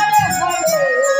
vai, vai, vai.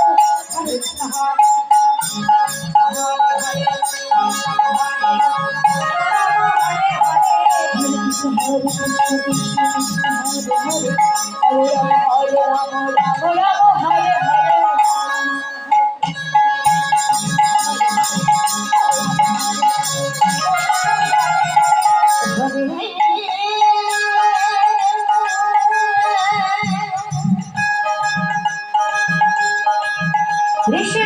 Deixa